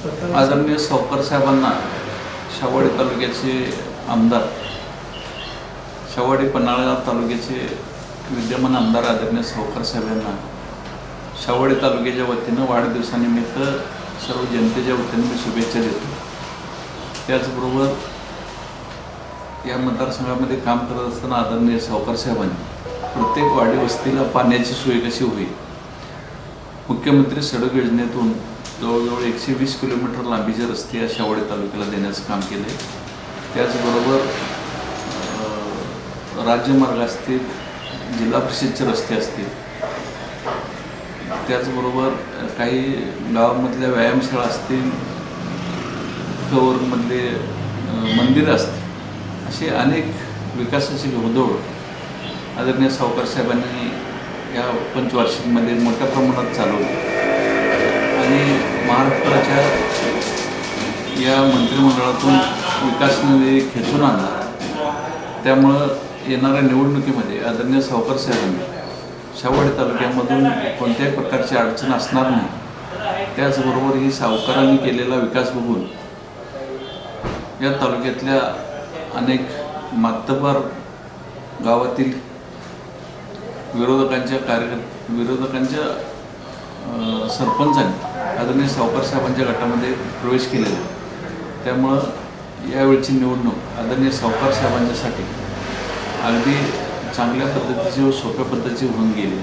आदरणीय सावकर साहेबांना शावाडी तालुक्याचे आमदार शावाडी पन्हाळा तालुक्याचे विद्यमान आमदार आदरणीय सावकर साहेब यांना तालुक्याच्या वतीनं वाढदिवसानिमित्त सर्व जनतेच्या वतीनं मी शुभेच्छा देतो. त्याचबरोबर या मतदारसंघामध्ये काम करत असताना आदरणीय सावकर साहेबांनी प्रत्येक वाडी वस्तीला पाण्याची सोय कशी होईल मुख्यमंत्री सडक योजनेतून जवळजवळ एकशे वीस किलोमीटर लांबीचे रस्ते या शावडी तालुक्याला देण्याचं काम केले त्याचबरोबर राज्यमार्ग असतील जिल्हा परिषदचे रस्ते असतील त्याचबरोबर काही गावामधल्या व्यायामशाळा असतील कवरमधले मंदिरं असतील असे अनेक विकासाची घोडदौड आदरणीय सावकार साहेबांनी या पंचवार्षिकमध्ये मोठ्या प्रमाणात चालवली महाराष्ट्राच्या या मंत्रिमंडळातून विकास निधी खेचून आणला त्यामुळं येणाऱ्या निवडणुकीमध्ये आदरणीय सावकार साहेबांनी शावडी तालुक्यामधून कोणत्याही प्रकारची अडचण असणार नाही. त्याचबरोबर ही सावकारांनी केलेला विकास बघून या तालुक्यातल्या अनेक मातबर गावातील विरोधकांच्या कार्य विरोधकांच्या सरपंचांनी आदरणीय सावकार साहेबांच्या गटामध्ये प्रवेश केलेला आहे. त्यामुळं यावेळची निवडणूक आदरणीय सावकार साहेबांच्यासाठी अगदी चांगल्या पद्धतीची व सोप्या पद्धतीची होऊन गेली